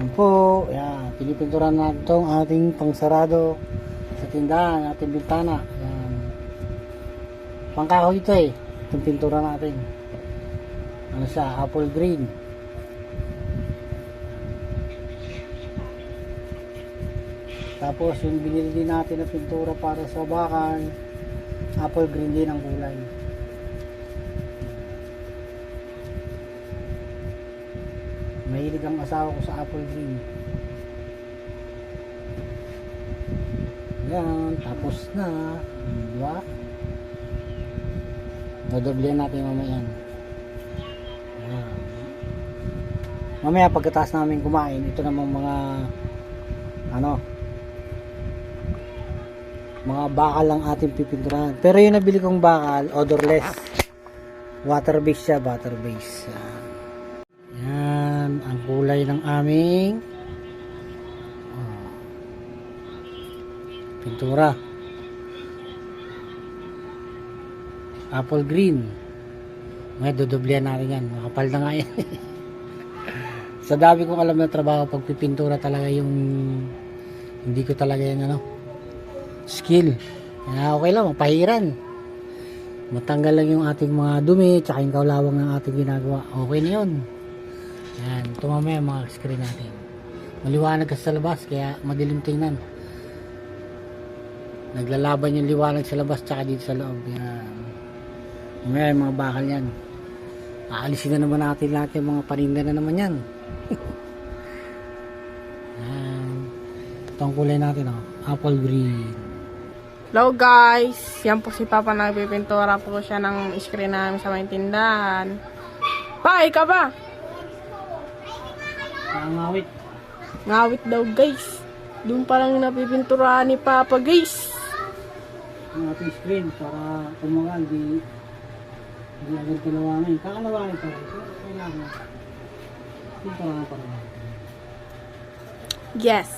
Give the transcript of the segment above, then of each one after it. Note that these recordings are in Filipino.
Yan po, yan. Pinipinturan natin itong ating pangsarado sa tindahan, ating bintana. Yan. Pangkahoy ito eh. Itong pintura natin. Ano siya, apple green. Tapos yung binili din natin na pintura para sa bakal, apple green din ang kulay. Mahilig ang asawa ko sa apple green. Yan, tapos na. Di ba? Dodoblehan natin mamaya yan. Mamaya pagkatapos namin kumain, ito namang mga ano mga bakal lang ating pipinturahan. Pero yung nabili kong bakal, odorless. Water based siya, water based. Yan. Kulay ng aming oh, pintura. Apple green. May dodoblihan natin yan. Makapal na nga yan. Sa dami kong alam na trabaho, pagpipintura talaga yung hindi ko talaga yan ano, skill. Kaya okay lang, mapahiran. Matanggal lang yung ating mga dumi, tsaka yung kaulawang ng ating ginagawa. Okay na yun. Yan, ito mamaya mga screen natin. Maliwanag kasi sa labas, kaya madilim tingnan. Naglalaban yung liwanag sa labas, tsaka dito sa loob. Yan. Mamaya mga bakal yan. Aalisin na naman natin lahat yung mga paninda na naman yan. yan. Ito kulay natin, oh. apple green. Hello guys! Yan po si Papa nagpipintura po siya ng screen namin sa may tindahan. Pa, ikaw ba? Nakangawit. Ngawit daw guys. Doon pa lang napipinturahan ni Papa guys. ang ating screen para kumagal di di agad kalawangin. Kakalawangin pa rin. Kailangan. Hindi pa rin. Yes.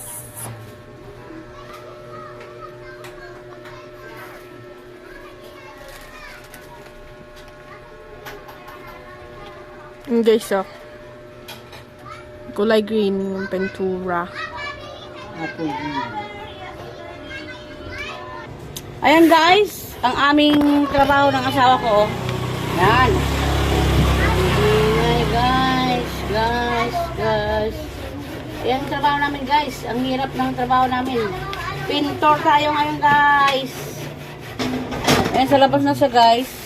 Yung guys oh. Kulay green yung pintura. Apple green. Ayan guys, ang aming trabaho ng asawa ko. oh. Yan. Ay guys, guys, guys. Ayan ang trabaho namin guys. Ang hirap ng trabaho namin. Pintor tayo ngayon guys. Ayan sa labas na siya guys.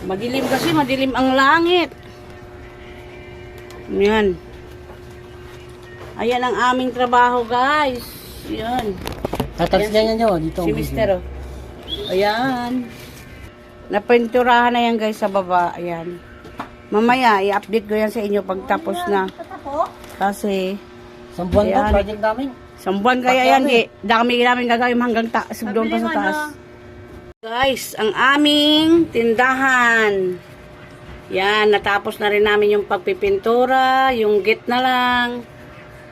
Madilim kasi, madilim ang langit. Yan. Ayan ang aming trabaho, guys. Yan. Tatals niya nyo dito. Si Mister, oh. Ayan. Napinturahan na yan, guys, sa baba. Ayan. Mamaya, i-update ko yan sa inyo pagtapos na. Kasi, Isang buwan to, Ayan. project namin. isang buwan kaya yan, di. Dami namin gagawin hanggang taas, doon pa sa taas. Guys, ang aming tindahan. Yan, natapos na rin namin yung pagpipintura, yung git na lang.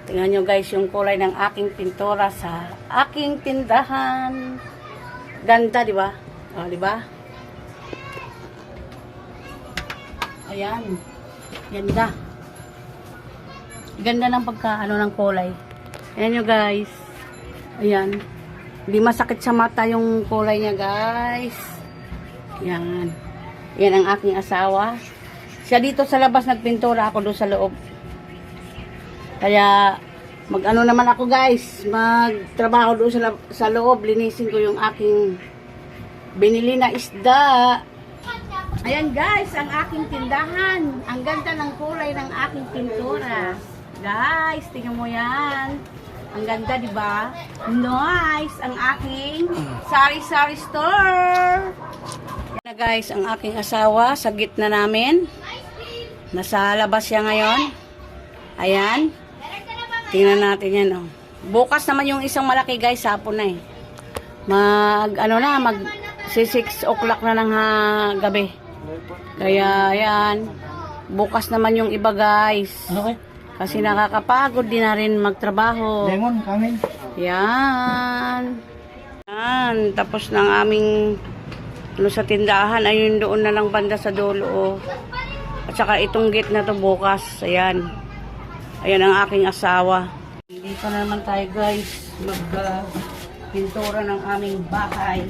Tingnan nyo guys yung kulay ng aking pintura sa aking tindahan. Ganda, di ba? O, di ba? Ayan. Ganda. Ganda ng pagkaano ng kulay. Ayan nyo guys. Ayan. Hindi masakit sa mata yung kulay niya guys. Yan. Yan ang aking asawa. Siya dito sa labas nagpintura ako doon sa loob. Kaya mag-ano naman ako guys, magtrabaho doon sa, sa loob, linisin ko yung aking binili na isda. Ayan guys, ang aking tindahan. Ang ganda ng kulay ng aking pintura. Guys, tingnan mo yan. Ang ganda, di ba? Nice! Ang aking sari-sari store. Na guys, ang aking asawa sa gitna namin. Nasa labas siya ngayon. Ayan. Tingnan natin yan, oh. Bukas naman yung isang malaki guys, hapon na eh. Mag, ano na, mag, si 6 o'clock na ng ha, gabi. Kaya, yan. Bukas naman yung iba guys. Ano kayo? Kasi nakakapagod din na rin magtrabaho. Lemon, kamin. Yan. Yan. Tapos ng aming ano sa tindahan. Ayun doon na lang banda sa dulo. Oh. At saka itong gate na to bukas. Ayan. Ayan ang aking asawa. Dito na naman tayo guys. Mag uh, ng aming bahay.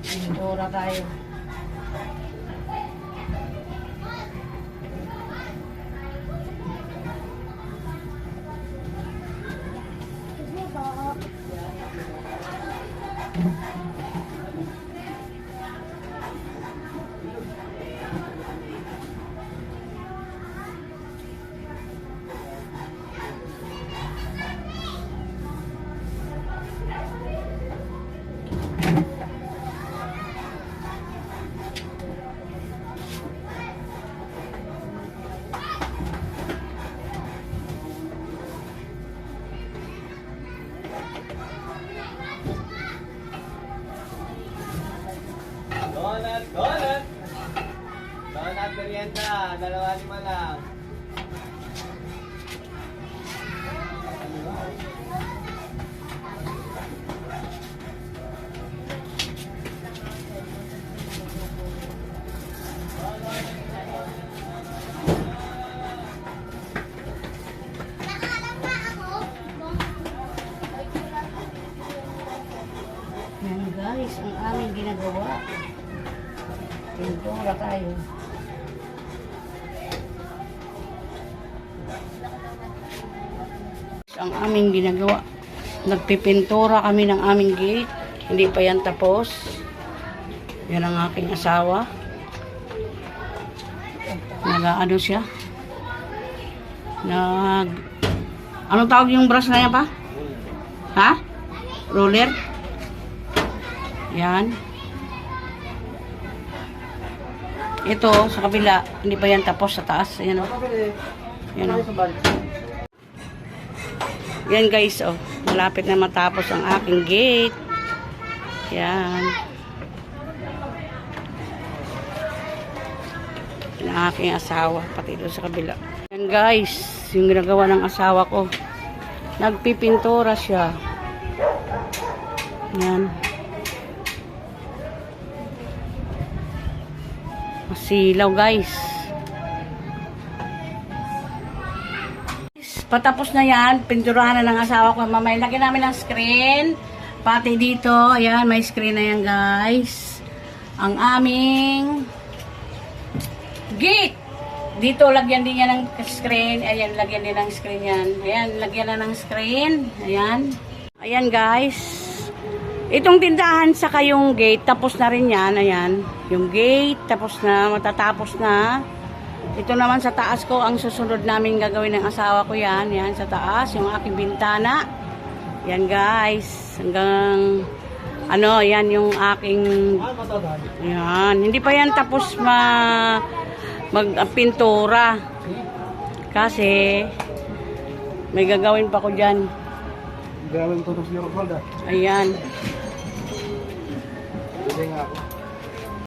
Pintura tayo. Lima lang. Yan guys, ang aming ginagawa. Pintura tayo. Ang aming ginagawa. Nagpipintura kami ng aming gate. Hindi pa yan tapos. Yan ang aking asawa. Nag-ano siya? Nag... Anong tawag yung brush na yan pa? Ha? Roller? Yan. Ito, sa kabila, hindi pa yan tapos sa taas. Ayan o. Yan o. Yan guys, oh. Malapit na matapos ang aking gate. Yan. Yan ang aking asawa, pati doon sa kabila. Yan guys, yung ginagawa ng asawa ko. Nagpipintura siya. Yan. Masilaw guys. Patapos na yan, pinturahan na ng asawa ko. Mamay, lagyan namin ng screen. Pati dito, ayan, may screen na yan guys. Ang aming gate. Dito, lagyan din yan ng screen. Ayan, lagyan din ng screen yan. Ayan, lagyan na ng screen. Ayan. Ayan guys. Itong tindahan sa kayong gate, tapos na rin yan. Ayan. Yung gate, tapos na, matatapos na. Ito naman sa taas ko, ang susunod namin gagawin ng asawa ko yan. Yan, sa taas, yung aking bintana. Yan guys. Hanggang, ano, yan yung aking, yan. Hindi pa yan tapos ma, magpintura. Kasi, may gagawin pa ko dyan. Gawin ko si Rosalda. Ayan. Hindi nga ako.